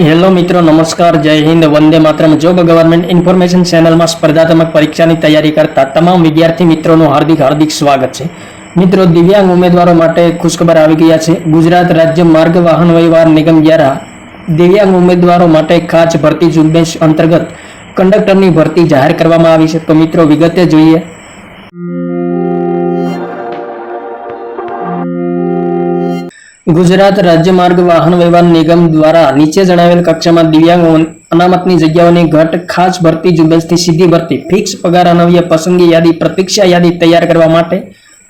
Hello મિત્રો, નમસ્કાર, જય હિન્દ, વંદે માત્રમ. જોબ ગવર્મેન્ટ ઇન્ફોર્મેશન ચેનલમાં સ્પર્ધાત્મક પરીક્ષાની તૈયારી કરતા તમામ વિદ્યાર્થી મિત્રોનું હાર્દિક હાર્દિક સ્વાગત છે. મિત્રો, દિવ્યાંગ ઉમેદવારો માટે ખુશખબર આવી ગયા છે. ગુજરાત રાજ્ય માર્ગ વાહન વ્યવહાર નિગમ દ્વારા દિવ્યાંગ ઉમેદવારો માટે ખાસ ભરતી ઝુંબેશ અંતર્ગત કંડક્ટરની ભરતી જાહેર કરવામાં આવી છે. તો મિત્રો, વિગતે જોઈએ. ગુજરાત રાજ્ય માર્ગ વાહન વ્યવહાર નિગમ દ્વારા નીચે જણાવેલ કક્ષામાં દિવ્યાંગ અનામતની જગ્યાઓની ઘટ, ખાસ ભરતી ઝુંબેશથી સીધી ભરતી, ફિક્સ પગાર અનવ્ય પસંદગી યાદી, પ્રતીક્ષા યાદી તૈયાર કરવા માટે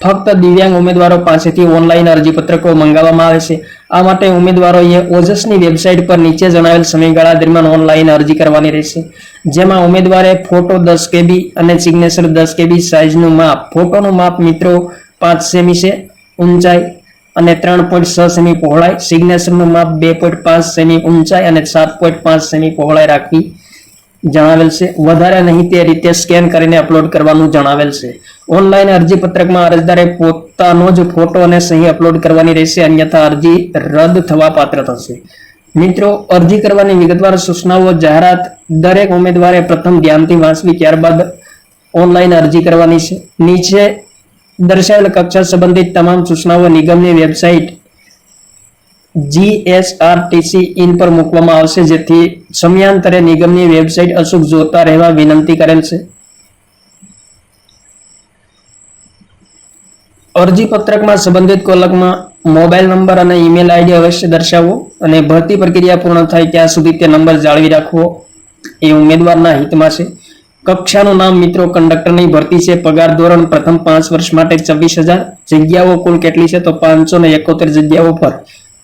ફક્ત દિવ્યાંગ ઉમેદવારો પાસેથી ઓનલાઈન અરજીપત્રકો મંગાવવામાં આવે છે. આ માટે ઉમેદવારોએ ઓજસની વેબસાઇટ પર નીચે જણાવેલ સમયગાળા દરમિયાન ઓનલાઈન અરજી કરવાની રહેશે. જેમાં ઉમેદવારે ફોટો દસ કેબી અને સિગ્નેચર દસ કેબી સાઇઝનું માપ, ફોટોનું માપ મિત્રો પાંચ સેમી છે, ઊંચાઈ અને ત્રણ પોઈન્ટ છ સેમી પહોળાઈ. સિગ્નેચરનું માપ બે પોઈન્ટ પાંચ સેમી ઊંચાઈ અને સાત પોઈન્ટ પાંચ સેમી પહોળાઈ રાખવી જણાવેલ છે. વધારે નહીં તે રીતે સ્કેન કરીને અપલોડ કરવાનું જણાવેલ છે. ઓનલાઈન અરજી પત્રકમાં અરજદારે પોતાનો જ ફોટો અને સહી અપલોડ કરવાની રહેશે, અન્યથા અરજી રદ થવા પાત્ર થશે. મિત્રો, અરજી કરવાની વિગતવાર સૂચનાઓ, જાહેરાત દરેક ઉમેદવારે પ્રથમ ધ્યાનથી વાંચવી, ત્યારબાદ ઓનલાઈન અરજી કરવાની છે. નીચે દર્શાવેલ કક્ષા સંબંધિત તમામ સૂચનાઓ નિગમની વેબસાઇટ જીએસઆરટીસી ઇન પર મૂકવામાં આવશે, જેથી સમયાંતરે નિગમની વેબસાઇટ અચૂક જોતા રહેવા વિનંતી કરેલ છે. અરજી પત્રકમાં સંબંધિત કોલકમાં મોબાઈલ નંબર અને ઈમેલ આઈડી અવશ્ય દર્શાવવો અને ભરતી પ્રક્રિયા પૂર્ણ થાય ત્યાં સુધી તે નંબર જાળવી રાખવો એ ઉમેદવારના હિતમાં છે. કક્ષાનું નામ મિત્રો કંડક્ટરની ભરતી છે. પગાર ધોરણ પ્રથમ પાંચ વર્ષ માટે છવ્વીસ હજાર. જગ્યાઓ કુલ કેટલી છે? તો પાંચસો ને એકોતેર જગ્યાઓ પર.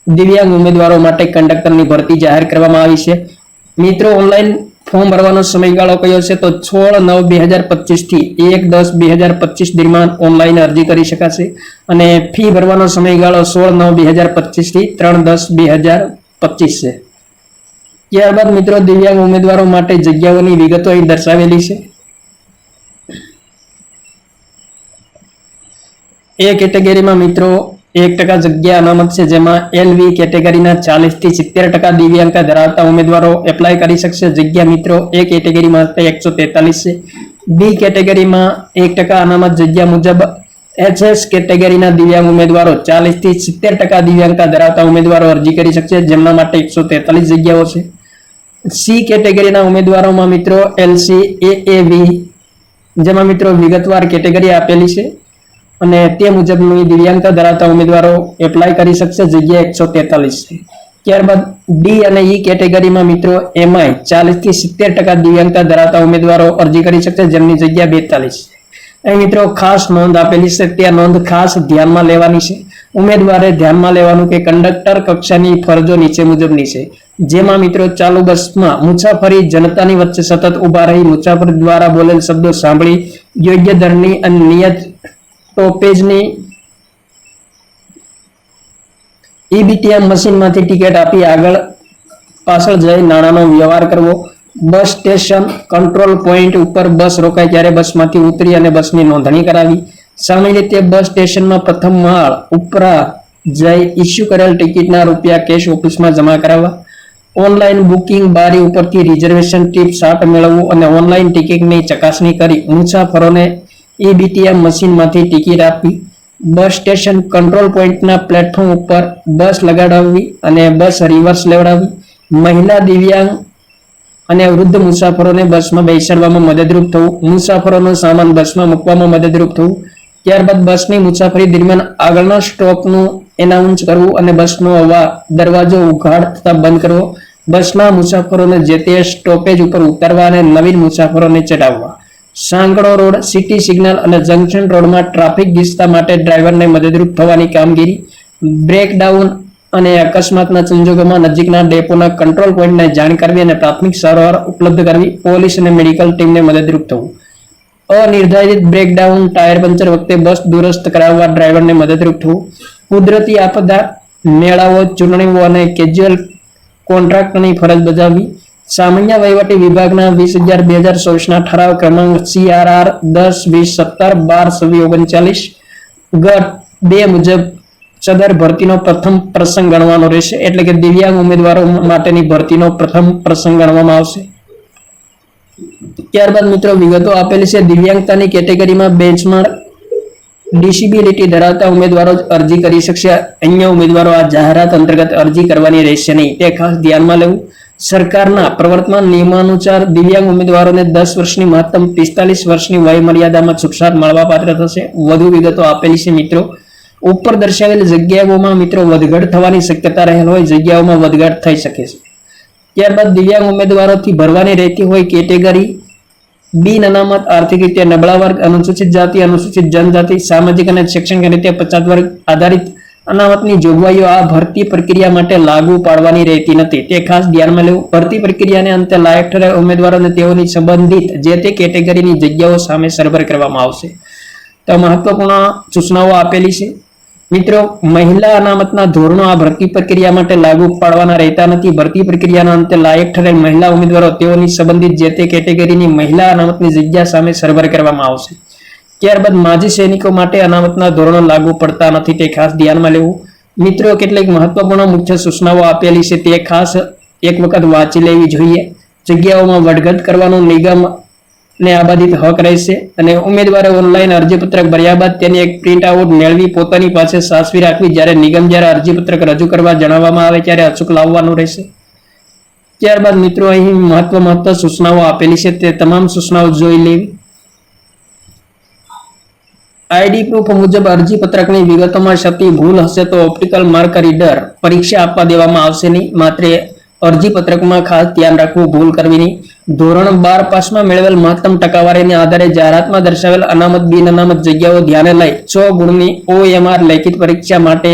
દિવ્યાંગ ઉમેદવારો માટે કંડક્ટરની ભરતી જાહેર કરવામાં આવી છે. મિત્રો, ઓનલાઈન ફોર્મ ભરવાનો સમયગાળો કયો છે? તો સોળ નવ બે હજાર પચીસથી એક દસ બે હજાર પચીસ દરમિયાન ઓનલાઈન અરજી કરી શકાશે. અને ફી ભરવાનો સમયગાળો સોળ નવ બે હજાર પચીસથી ત્રણ દસ બે હજાર પચીસ છે. ત્યારબાદ મિત્રો દિવ્યાંગ ઉમેદવારો માટે જગ્યાઓની વિગતો અહીં દર્શાવેલી છે. એ કેટેગરીમાં મિત્રો એક ટકા જગ્યા અનામત છે, જેમાં એલવી કેટેગરીના ચાલીસથી સિત્તેર ટકા દિવ્યાંગતા ધરાવતા ઉમેદવારો એપ્લાય કરી શકશે. જગ્યા મિત્રો એ કેટેગરી માટે એકસો તેતાલીસ છે. બી કેટેગરીમાં એક ટકા અનામત જગ્યા મુજબ એચએસ કેટેગરીના દિવ્યાંગ ઉમેદવારો ચાલીસથી સિત્તેર ટકા દિવ્યાંગતા ધરાવતા ઉમેદવારો અરજી કરી શકશે, જેમના માટે એકસો તેતાલીસ જગ્યાઓ છે. સી કેટેગરીના ઉમેદવારોમાં મિત્રો એલસી વી જેમાં મિત્રો વિગતવાર કેટેગરી આપેલી છે અને તે મુજબની દિવ્યાંગતા ધરાવતા ઉમેદવારો એપ્લાય કરી શકશે. જગ્યા એકસો તેતાલીસ છે. ત્યારબાદ ડી અને ઈ કેટેગરીમાં મિત્રો એમઆઈ ચાલીસથી સિત્તેર ટકા દિવ્યાંગતા ધરાવતા ઉમેદવારો અરજી કરી શકશે, જેમની જગ્યા બેતાલીસ અહીં મિત્રો ખાસ નોંધ આપેલી છે. તે નોંધ ખાસ ધ્યાનમાં લેવાની છે. ઉમેદવારે ધ્યાનમાં લેવાનું કે કંડક્ટર કક્ષાની ફરજો નીચે મુજબની છે. જેમાં મિત્રો ચાલુ બસમાં મુસાફરી જનતાની વચ્ચે સતત ઊભા રહી મુસાફર દ્વારા બોલેલ શબ્દો સાંભળી યોગ્ય દરની અને નિયત ટોપેજની ઈબીટીએમ મશીનમાંથી ટિકિટ આપી આગળ પાછળ જઈ નાણાંનો વ્યવહાર કરવો. બસ સ્ટેશન કંટ્રોલ પોઈન્ટ ઉપર બસ રોકાય ત્યારે બસમાંથી ઉતરી અને બસની નોંધણી કરાવી. સામાન્ય રીતે બસ સ્ટેશનમાં પ્રથમ માળ ઉપરા જઈ ઇસ્યુ કરેલ ટિકિટના રૂપિયા કેશ ઓફિસમાં જમા કરાવવા. ઓનલાઈન બુકિંગ, બારી ઉપરથી રિઝર્વેશન ટીપ સાટ મેળવવું અને ઓનલાઈન ટિકિટની ચકાસણી કરી મુસાફરોને ઈબીટીએમ મશીનમાંથી ટિકિટ આપવી, બસ સ્ટેશન કંટ્રોલ પોઈન્ટના પ્લેટફોર્મ ઉપર બસ લગાડાવવી અને બસ રિવર્સ લેવડાવવી, મહિલા દિવ્યાંગ અને વૃદ્ધ મુસાફરોને બસમાં બેસાડવામાં મદદરૂપ થવું, મુસાફરોનો સામાન બસમાં મૂકવામાં મદદરૂપ થવું, ત્યારબાદ બસની મુસાફરી દરમિયાન આગળના સ્ટોપનું એનાઉન્સ કરવું અને બસનો અવા દરવાજો ઉઘાડ તથા બંધ કરવો. બસના મુસાફરોને જે તે સ્ટોપેજ ઉપર ઉતારવા અને નવીન મુસાફરોને ચડાવવા સાંકડો રોડ સિટી સિગ્નલ અને જંકશન રોડમાં ટ્રાફિક દિશતા માટે ડ્રાઈવરને મદદરૂપ થવાની કામગીરી. બ્રેકડાઉન અને અકસ્માતના સંજોગોમાં નજીકના ડેપોના કંટ્રોલ પોઈન્ટને જાણ કરવી અને પ્રાથમિક સારવાર ઉપલબ્ધ કરવી પોલીસ અને મેડિકલ ટીમને મદદરૂપ થવું. અનિર્ધારિત બ્રેકડાઉન ટાયર પંચર વખતે બસ દુરસ્ત કરાવવા ડ્રાઈવરને મદદરૂપ થવું. કુદરતી આપદા મેળાઓ, ચૂંટણીઓ અને કેજ્યુઅલ કોન્ટ્રાક્ટની ફરજ બજાવવી. સામાન્ય વહીવટી વિભાગના વીસ હજાર બે હજાર ચોવીસના ઠરાવ ક્રમાંક સીઆરઆર દસ, વીસ, સત્તર, બાર, સવી ઓગણચાલીસ. ગટ બે મુજબ સદર ભરતીનો પ્રથમ પ્રસંગ ગણવાનો રહેશે, એટલે કે દિવ્યાંગ ઉમેદવારો માટેની ભરતીનો પ્રથમ પ્રસંગ ગણવામાં આવશે. ત્યારબાદ મિત્રો વિગતો આપેલી છે, દિવ્યાંગતાની કેટેગરીમાં બેન્ચમાર્ક ડિસેબિલિટી ધરાવતા ઉમેદવારો જ અરજી કરી શકશે. અન્ય ઉમેદવારો આ જાહેરાત અંતર્ગત અરજી કરવાની રહેશે નહીં. તે ખાસ ધ્યાનમાં લેવું. સરકારના પ્રવર્તમાન નિયમાનુસાર દિવ્યાંગ ઉમેદવારોને દસ વર્ષની મહત્તમ, પિસ્તાલીસ વર્ષની વય મર્યાદામાં છૂટછાટ મળવાપાત્ર થશે. વધુ વિગતો આપેલી છે મિત્રો. ઉપર દર્શાવેલ જગ્યાઓમાં મિત્રો વધઘટ થવાની શક્યતા રહેલ હોય. જગ્યાઓમાં વધઘટ થઈ શકે છે. ત્યારબાદ દિવ્યાંગ ઉમેદવારોથી ભરવાની રહેતી હોય કેટેગરી બિન અનામત આર્થિક રીતે નબળા વર્ગ, અનુસૂચિત જાતિ, અનુસૂચિત જનજાતિ, સામાજિક અને શૈક્ષણિક રીતે પછાત વર્ગ આધારિત અનામતની જોગવાઈઓ આ ભરતી પ્રક્રિયા માટે લાગુ પાડવાની રહેતી નથી. તે ખાસ ધ્યાનમાં લેવું. ભરતી પ્રક્રિયાને અંતે લાયક ઠરેલ ઉમેદવારોને તેઓની સંબંધિત જે તે કેટેગરીની જગ્યાઓ સામે સરભર કરવામાં આવશે. તો મહત્વપૂર્ણ સૂચનાઓ આપેલી છે. મિત્રો, મહિલા અનામતના ધોરણો આ ભરતી પ્રક્રિયા માટે લાગુ પાડવાના રહેતા નથી. ભરતી પ્રક્રિયાના અંતે લાયક ઠરેલ મહિલા ઉમેદવારો તેઓની સંબંધિત જે તે કેટેગરીની મહિલા અનામતની જગ્યા સામે સરભર કરવામાં આવશે. ત્યારબાદ માજી સૈનિકો માટે અનામતના ધોરણો લાગુ પડતા નથી તે ખાસ ધ્યાનમાં લેવું. મિત્રો, કેટલીક મહત્વપૂર્ણ મુખ્ય સૂચનાઓ આપેલી છે તે ખાસ એક વખત વાંચી લેવી જોઈએ. જગ્યાઓમાં વડગત કરવાનું નિગમ ને આબાદિત હક રહેશે અને ઉમેદવારે ઓનલાઈન અરજીપત્રક ભર્યા બાદ તેની એક પ્રિન્ટ આઉટ મેળવી પોતાની પાસે સાચવી રાખવી જ્યારે નિગમ જ્યારે અરજીપત્રક રજૂ કરવા જણાવવામાં આવે ત્યારે અચૂક લાવવાનું રહેશે. ત્યારબાદ મિત્રો, અહીં મહત્વ મહત્વ સૂચનાઓ આપેલી છે. તે તમામ સૂચનાઓ જોઈ લેવી. આઈડી પ્રૂફ મુજબ અરજી પત્રકની વિગતોમાં શક્તિ ભૂલ હશે તો ઓપ્ટિકલ માર્ક રીડર પરીક્ષા આપવા દેવામાં આવશે નહીં. માત્ર અરજી પત્રકમાં ખાસ ધ્યાન રાખવું ભૂલ કરવી નહીં. ધોરણ બાર પાસમાં મેળવેલ મહત્તમ ટકાવારીને આધારે જાહેરાતમાં દર્શાવેલ અનામત બિન અનામત જગ્યાઓ ધ્યાને લઈ છ ગુણની ઓએમઆર લેખિત પરીક્ષા માટે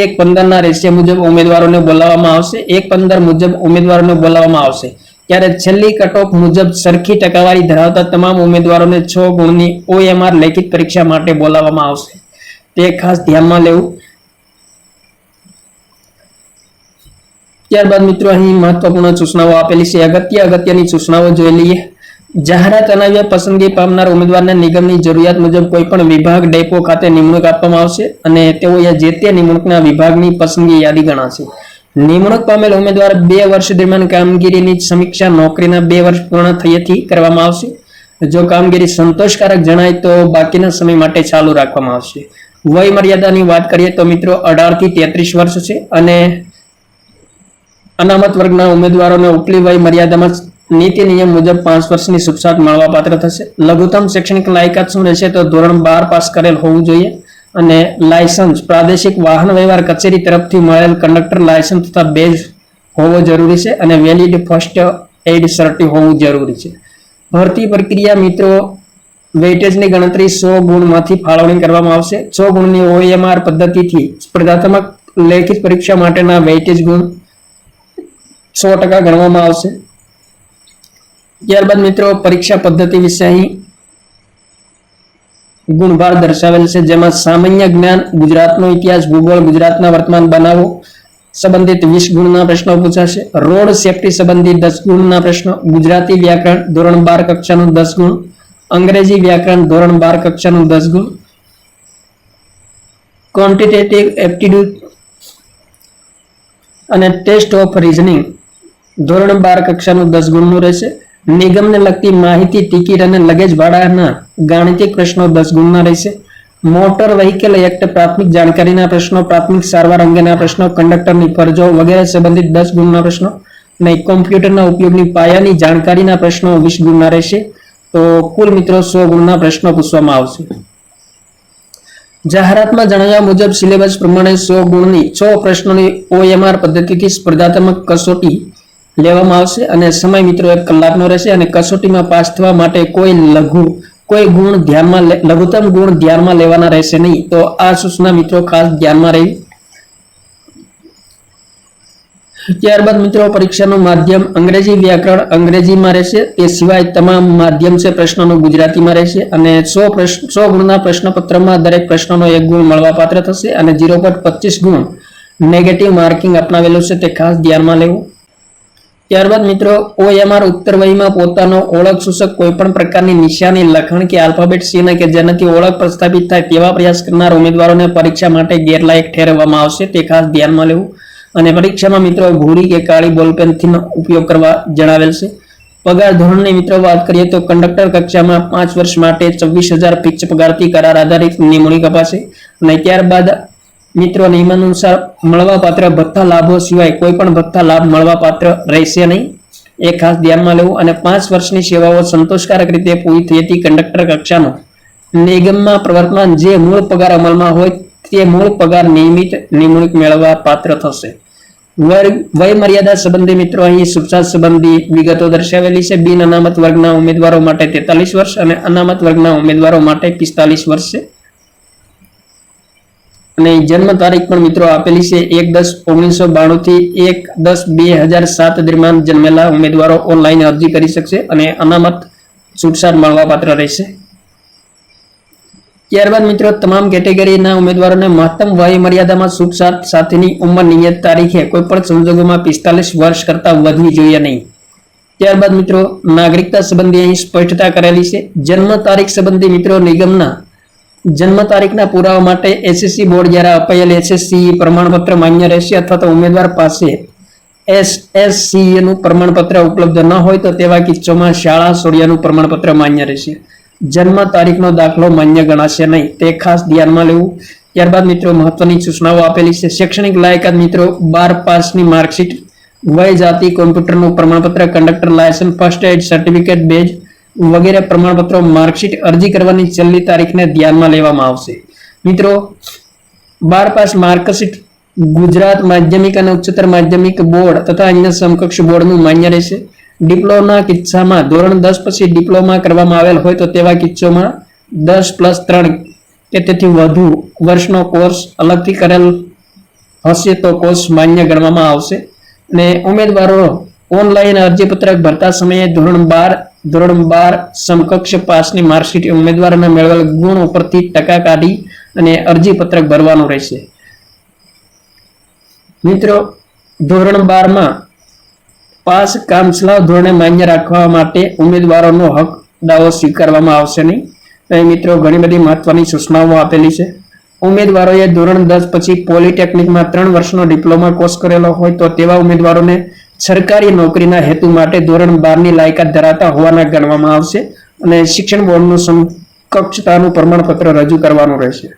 એક પંદરના રેશિયા મુજબ ઉમેદવારોને બોલાવવામાં આવશે. એક પંદર મુજબ ઉમેદવારોને બોલાવવામાં આવશે. ત્યારે છેલ્લી કટઓફ મુજબ સરખી ટકાવારી ધરાવતા તમામ ઉમેદવારોને છ ગુણની ઓએમઆર લેખિત પરીક્ષા માટે બોલાવવામાં આવશે. તે ખાસ ધ્યાનમાં લેવું. ત્યારબાદ મિત્રો અહીં મહત્વપૂર્ણ સૂચનાઓ આપેલી છે. અગત્ય, અગત્યની સૂચનાઓ જોઈ લઈએ. જાહેરાત અનાવ્યા પસંદગી પામનાર ઉમેદવારને નિગમની જરૂરિયાત મુજબ કોઈ પણ વિભાગ, ડેપો ખાતે નિમણૂક આપવામાં આવશે અને તેઓ જે તે નિમણૂકના વિભાગની પસંદગી યાદી ગણાશે. નિમણૂક પામેલ ઉમેદવાર બે વર્ષ દરમિયાન કામગીરીની સમીક્ષા નોકરીના બે વર્ષ પૂર્ણ થયેથી કરવામાં આવશે. જો કામગીરી સંતોષકારક જણાય તો બાકીના સમય માટે ચાલુ રાખવામાં આવશે. વય મર્યાદાની વાત કરીએ તો મિત્રો અઢારથી તેત્રીસ વર્ષ છે અને અનામત વર્ગના ઉમેદવારોને ઉપલી વય મર્યાદામાં નીતિ નિયમ મુજબ પાંચ વર્ષની છૂટછાટ મળવાપાત્ર થશે. લઘુત્તમ શૈક્ષણિક લાયકાત શું રહેશે તો ધોરણ બાર પાસ કરેલ હોવું જોઈએ અને લાયસન્સ, પ્રાદેશિક વાહન વ્યવહાર કચેરી તરફથી મળેલ કંડક્ટર લાયસન્સ તથા બેઝ હોવો જરૂરી છે અને વેલિડ ફર્સ્ટ એડ સર્ટી હોવું જરૂરી છે. ભરતી પ્રક્રિયા મિત્રો, વેઇટેજની ગણતરી સો ગુણમાંથી ફાળવણી કરવામાં આવશે. સો ગુણની ઓએમઆર પદ્ધતિથી સ્પર્ધાત્મક લેખિત પરીક્ષા માટેના વેઇટેજ ગુણ સો ટકા ગણવામાં આવશે. ત્યારબાદ મિત્રો, પરીક્ષા પદ્ધતિ વિશે અહીં ગુણભાર દર્શાવેલ છે, જેમાં સામાન્ય જ્ઞાન, ગુજરાતનો ઇતિહાસ, ભૂગોળ, ગુજરાતના વર્તમાન બનાવો સંબંધિત વીસ ગુણના પ્રશ્નો પૂછાશે. રોડ સેફટી સંબંધિત દસ ગુણના પ્રશ્નો, ગુજરાતી વ્યાકરણ ધોરણ બાર કક્ષાનું દસ ગુણ, અંગ્રેજી વ્યાકરણ ધોરણ બાર કક્ષાનું દસ ગુણ ક્વોન્ટિટેટિવ એપ્ટિટ્યુડ અને ટેસ્ટ ઓફ રીઝનિંગ ધોરણ બાર કક્ષાનું દસ ગુણનું રહેશે. નિગમને લગતી માહિતી, ટિકિટ અને લગેજ ભાડાના ગાણિતિક પ્રશ્નો દસ ગુણના રહેશે. મોટર વ્હીકલ એક્ટ પ્રાથમિક જાણકારીના પ્રશ્નો, પ્રાથમિક સારવાર અંગેના પ્રશ્નો, કંડક્ટરની ફરજો વગેરે સંબંધિત દસ ગુણના પ્રશ્નો અને કોમ્પ્યુટરના ઉપયોગની પાયાની જાણકારીના પ્રશ્નો વીસ ગુણના રહેશે. તો કુલ મિત્રો સો ગુણના પ્રશ્નો પૂછવામાં આવશે. જાહેરાતમાં જણાવ્યા મુજબ સિલેબસ પ્રમાણે સો ગુણની, છ પ્રશ્નોની ઓએમઆર પદ્ધતિથી સ્પર્ધાત્મક કસોટી લેવામાં આવશે અને સમય મિત્રો એક કલાકનો રહેશે અને કસોટીમાં પાસ થવા માટે કોઈ લઘુ, કોઈ ગુણ ધ્યાનમાં લઘુત્તમ ગુણ ધ્યાનમાં લેવાના રહેશે નહીં. તો આ સૂચના મિત્રો ખાસ ધ્યાનમાં રહી. ત્યારબાદ મિત્રો પરીક્ષાનું માધ્યમ અંગ્રેજી વ્યાકરણ અંગ્રેજીમાં રહેશે. તે સિવાય તમામ માધ્યમ છે પ્રશ્નોનું ગુજરાતીમાં રહેશે અને સો પ્રશ્ન સો ગુણના પ્રશ્નપત્રમાં દરેક પ્રશ્નનો એક ગુણ મળવાપાત્ર થશે અને ઝીરો પોઈન્ટ પચીસ ગુણ નેગેટિવ માર્કિંગ અપનાવેલું છે તે ખાસ ધ્યાનમાં લેવું. ત્યારબાદ મિત્રો ઓએમઆર ઉત્તર વયમાં પોતાનો ઓળખ સૂચક કોઈ પણ પ્રકારની નિશાની, લખણ કે આલ્ફાબેટ ચિહ્ન કે જેનાથી ઓળખ પ્રસ્થાપિત થાય તેવા પ્રયાસ કરનાર ઉમેદવારોને પરીક્ષા માટે ગેરલાયક ઠેરવવામાં આવશે. તે ખાસ ધ્યાનમાં લેવું. અને પરીક્ષામાં મિત્રો ભૂરી કે કાળી બોલપેનથી ઉપયોગ કરવા જણાવેલ છે. પગાર ધોરણની મિત્રો વાત કરીએ તો કંડક્ટર કક્ષામાં પાંચ વર્ષ માટે છવ્વીસ હજાર ફિક્સ પગારથી કરાર આધારિત નિમણૂક અપાશે. અને ત્યારબાદ મિત્રો નિયમાનુસાર મળવાપાત્ર ભથ્થા લાભો સિવાય કોઈ પણ ભથ્થા લાભ મળવાપાત્ર રહેશે નહીં. એ ખાસ ધ્યાનમાં લેવું અને પાંચ વર્ષની સેવાઓ સંતોષકારક રીતે પૂરી થઈ હતી કંડક્ટર કક્ષાનો નિગમમાં પ્રવર્તમાન જે મૂળ પગાર અમલમાં હોય તે મૂળ પગાર નિયમિત નિમણૂક મેળવવા પાત્ર થશે. વય મર્યાદા સંબંધી મિત્રો અહીં શિક્ષા સંબંધી વિગતો દર્શાવેલી છે. બિન અનામત વર્ગના ઉમેદવારો માટે તેતાલીસ વર્ષ અને અનામત વર્ગના ઉમેદવારો માટે પિસ્તાલીસ વર્ષ છે. અને જન્મ તારીખ પણ મિત્રો આપેલી છે એક દસ ઓગણીસો બાણું થી એક દસ બે હજાર સાત દરમિયાન જન્મેલા ઉમેદવારો ઓનલાઈન અરજી કરી શકશે અને અનામત છૂટછાટ મળવાપાત્ર રહેશે. ત્યારબાદ મિત્રો તમામ કેટેગરીના ઉમેદવારોને મહત્તમ વય મર્યાદામાં છૂટછાટ સાથેની ઉંમર નિયત તારીખે કોઈ પણ સંજોગોમાં પિસ્તાલીસ વર્ષ કરતા વધવી જોઈએ નહીં. ત્યારબાદ મિત્રો નાગરિકતા સંબંધી અહીં સ્પષ્ટતા કરેલી છે. જન્મ તારીખ સંબંધી મિત્રો નિગમના જન્મ તારીખના પુરાવા માટે એસએસસી બોર્ડ દ્વારા અપાયેલ એસએસસી પ્રમાણપત્ર માન્ય રહેશે અથવા તો ઉમેદવાર પાસે એસએસસી નું પ્રમાણપત્ર ઉપલબ્ધ ન હોય તો તેવા કિસ્સામાં શાળા સોડિયાનું પ્રમાણપત્ર માન્ય રહેશે. જન્મ તારીખનો દાખલો માન્ય ગણાશે નહીં. તે ખાસ ધ્યાનમાં લેવું. ત્યારબાદ મિત્રો મહત્વની સૂચનાઓ આપેલી છે. શૈક્ષણિક લાયકાત મિત્રો, બાર પાસની માર્કશીટ, વય જાતિ, કોમ્પ્યુટરનું પ્રમાણપત્ર, conductor licence, first aid, certificate, badge વગેરે પ્રમાણપત્રો માર્કશીટ અરજી કરવાની છેલ્લી તારીખને ધ્યાનમાં લેવામાં આવશે. મિત્રો, બાર પાસ માર્કશીટ ગુજરાત માધ્યમિક અને ઉચ્ચતર માધ્યમિક બોર્ડ તથા અન્ય સમકક્ષ બોર્ડનું માન્ય રહેશે. ડિપ્લોમાના કિસ્સામાં ધોરણ દસ પછી ડિપ્લોમા કરવામાં આવેલ હોય તો તેવા કિસ્સામાં દસ પ્લસ ત્રણ કે તેથી વધુ વર્ષનો કોર્સ અલગથી કરેલ હશે તો કોર્સ માન્ય ગણવામાં આવશે. અને ઉમેદવારો ઓનલાઈન અરજીપત્રક ભરતા સમયે ધોરણ બાર ધોરણ બાર સમકક્ષ પાસની માર્કશીટ ઉમેદવારોને મેળવેલ ગુણ ઉપરથી ટકા કાઢી અને અરજી પત્રક ભરવાનું રહેશે. મિત્રો, ધોરણ બારમાં પાસ કામચલાઉ ધોરણે માન્ય રાખવા માટે ઉમેદવારોનો હક દાવો સ્વીકારવામાં આવશે નહીં. અહીં મિત્રો ઘણી બધી મહત્વની સૂચનાઓ આપેલી છે. ઉમેદવારોએ ધોરણ દસ પછી પોલિટેકનિકમાં ત્રણ વર્ષનો ડિપ્લોમા કોર્સ કરેલો હોય તો તેવા ઉમેદવારોને સરકારી નોકરીના હેતુ માટે ધોરણ બારની લાયકાત ધરાવતા હોવાના ગણવામાં આવશે અને શિક્ષણ બોર્ડનું સમકક્ષતાનું પ્રમાણપત્ર રજૂ કરવાનું રહેશે.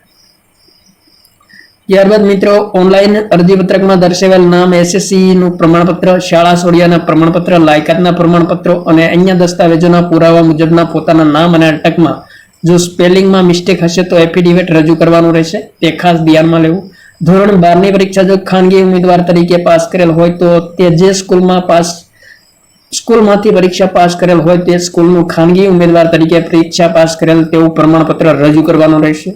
ત્યારબાદ મિત્રો, ઓનલાઈન અરજીપત્રકમાં દર્શાવેલ નામ એસએસસી નું પ્રમાણપત્ર, શાળા સોડિયાના પ્રમાણપત્ર, લાયકાતના પ્રમાણપત્રો અને અન્ય દસ્તાવેજોના પુરાવા મુજબના પોતાના નામ અને અટકમાં. જો સ્પેલિંગમાં મિસ્ટેક હશે તો એફિડેવિટ રજૂ કરવાનું રહેશે. તે ખાસ ધ્યાનમાં લેવું. ધોરણ બારની પરીક્ષા જો ખાનગી ઉમેદવાર તરીકે પાસ કરેલ હોય તો તે જે સ્કૂલમાં પાસ, સ્કૂલમાંથી પરીક્ષા પાસ કરેલ હોય તે સ્કૂલનું ખાનગી ઉમેદવાર તરીકે પરીક્ષા પાસ કરેલ તેવું પ્રમાણપત્ર રજૂ કરવાનું રહેશે.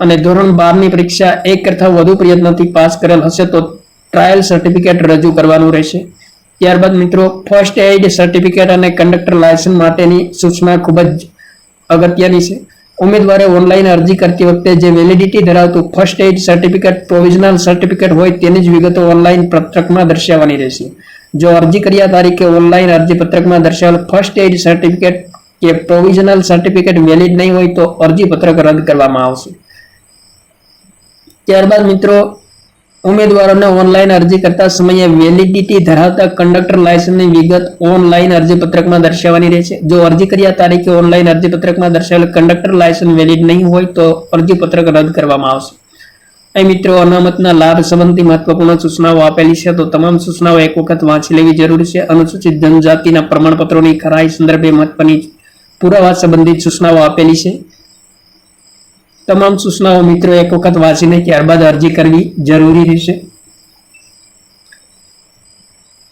અને ધોરણ બારની પરીક્ષા એક કરતાં વધુ પ્રયત્નોથી પાસ કરેલ હશે તો ટ્રાયલ સર્ટિફિકેટ રજૂ કરવાનું રહેશે. ત્યારબાદ મિત્રો, ફર્સ્ટ એડ સર્ટિફિકેટ અને કંડક્ટર લાયસન્સ માટેની સૂચના ખૂબ જ અગત્યની છે. ઉમેદવારે ઓનલાઈન અરજી કરતી વખતે જે વેલિડિટી ધરાવતું first aid certificate provisional certificate હોય તેની જ વિગતો ઓનલાઈન પત્રકમાં દર્શાવવાની રહેશે. જો અરજી કર્યા તારીખે ઓનલાઈન અરજી પત્રકમાં દર્શાવેલ ફર્સ્ટ એડ સર્ટિફિકેટ કે પ્રોવિઝનલ સર્ટિફિકેટ વેલિડ નહીં હોય તો અરજી પત્રક રદ કરવામાં આવશે. ત્યારબાદ મિત્રો ઉમેદવારોને ઓનલાઈન અરજી કરતા સમયે વેલિડિટી ધરાવતા કંડક્ટર લાયસન્સની વિગત ઓનલાઈન અરજીપત્રકમાં દર્શાવવાની રહેશે જો અરજી કર્યા તારીખે ઓનલાઈન અરજીપત્રકમાં દર્શાવેલ કંડક્ટર લાયસન્સ વેલિડ નહીં હોય તો અરજીપત્રક રદ કરવામાં આવશે. અહીં મિત્રો અનામતના લાભ સંબંધી મહત્વપૂર્ણ સૂચનાઓ આપેલી છે. તો તમામ સૂચનાઓ એક વખત વાંચી લેવી જરૂરી છે. અનુસૂચિત જનજાતિના પ્રમાણપત્રોની ખરાઈ સંદર્ભે મહત્વની પુરાવા સંબંધિત સૂચનાઓ આપેલી છે. તમામ સૂચનાઓ મિત્રો એક વખત વાંચીને ત્યારબાદ અરજી કરવી જરૂરી રહેશે.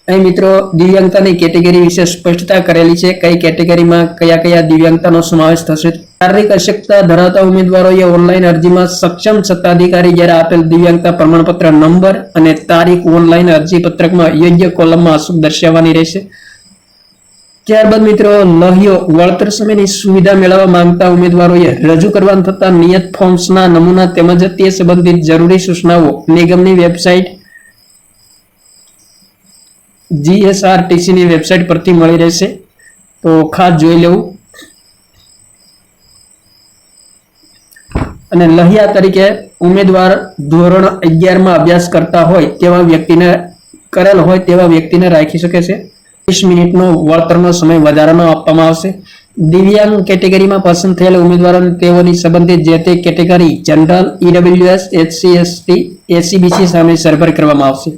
અહીં મિત્રો દિવ્યાંગતાની કેટેગરી વિશે સ્પષ્ટતા કરેલી છે. કઈ કેટેગરીમાં કયા કયા દિવ્યાંગતાનો સમાવેશ થશે? શારીરિક અશક્તતા ધરાવતા ઉમેદવારોએ ઓનલાઈન અરજીમાં સક્ષમ સત્તાધિકારી જ્યારે આપેલ દિવ્યાંગતા પ્રમાણપત્ર નંબર અને તારીખ ઓનલાઈન અરજી પત્રકમાં યોગ્ય કોલમમાં અચૂક દર્શાવવાની રહેશે. ત્યારબાદ મિત્રો લહ્યો વળતર સમયની સુવિધા મેળવવા માંગતા ઉમેદવારોએ રજૂ કરવા થતા નિયત ફોર્મ્સના નમૂના તેમજ તે સંબંધિત જરૂરી સૂચનાઓ નિગમની વેબસાઇટ જીએસઆરટીસીની વેબસાઇટ પરથી મળી રહેશે. તો ખાસ જોઈ લેવું. અને લહિયા તરીકે ઉમેદવાર ધોરણ અગિયારમાં અભ્યાસ કરતા હોય તેવા વ્યક્તિને કરેલ હોય તેવા વ્યક્તિને રાખી શકે છે. ત્રીસ મિનિટનો વળતરનો સમય વધારાનો આપવામાં આવશે. દિવ્યાંગ કેટેગરીમાં પસંદ થયેલા ઉમેદવારોને તેઓની સંબંધિત જે તે category, general EWS HC ST SEBC સામે સરભર કરવામાં આવશે.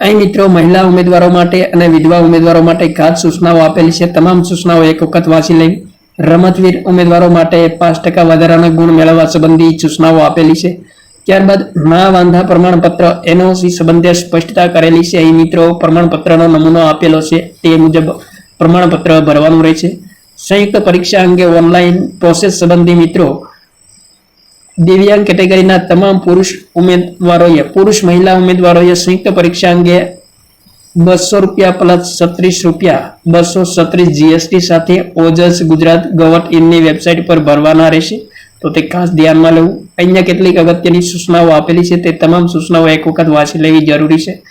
અહીં મિત્રો, મહિલા ઉમેદવારો માટે અને વિધવા ઉમેદવારો માટે ખાસ સૂચનાઓ આપેલી છે. તમામ સૂચનાઓ એક વખત વાંચી લેવી રમતવીર ઉમેદવારો માટે પાંચ ટકા વધારાના ગુણ મેળવવા સંબંધી સૂચનાઓ આપેલી છે. ત્યારબાદ મહાવાંધા વાંધા પ્રમાણપત્ર એનઓસી સંબંધે સ્પષ્ટતા કરેલી છે? અહીં મિત્રો, પ્રમાણપત્રનો નમૂનો આપેલો છે. તે મુજબ પ્રમાણપત્ર ભરવાનું રહે છે સંયુક્ત પરીક્ષા અંગે ઓનલાઈન પ્રોસેસ સંબંધી મિત્રો, દિવ્યાંગ કેટેગરીના તમામ પુરુષ ઉમેદવારોએ, પુરુષ મહિલા ઉમેદવારોએ સંયુક્ત પરીક્ષા અંગે બસો રૂપિયા પ્લસ છત્રીસ રૂપિયા, બસો છત્રીસ જીએસટી સાથે ઓજસ ગુજરાત ગવર્ટ ઇનની વેબસાઇટ પર ભરવાના રહેશે. તો તે ખાસ ધ્યાનમાં લેવું. અહીંયા કેટલીક અગત્યની સૂચનાઓ આપેલી છે, તે તમામ સૂચનાઓ એક વખત વાંચી લેવી જરૂરી છે.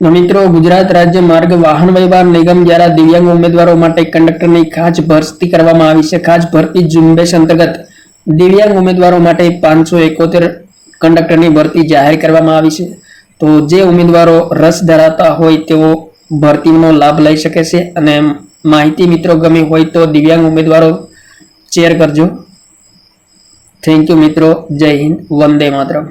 મિત્રો, ગુજરાત રાજ્ય માર્ગ વાહન વ્યવહાર નિગમ દ્વારા દિવ્યાંગ ઉમેદવારો માટે કંડક્ટરની ખાસ ભરતી કરવામાં આવી છે. ખાસ ભરતી ઝુંબેશ અંતર્ગત દિવ્યાંગ ઉમેદવારો માટે પાંચસો એકોતેર કંડક્ટરની ભરતી જાહેર કરવામાં આવી છે. તો જે ઉમેદવારો રસ ધરાવતા હોય તેઓ ભરતીનો લાભ લઈ શકે છે. અને માહિતી મિત્રો ગમી હોય તો દિવ્યાંગ ઉમેદવારો શેર કરજો. થેન્ક યુ મિત્રો. જય હિન્દ વંદે માતરમ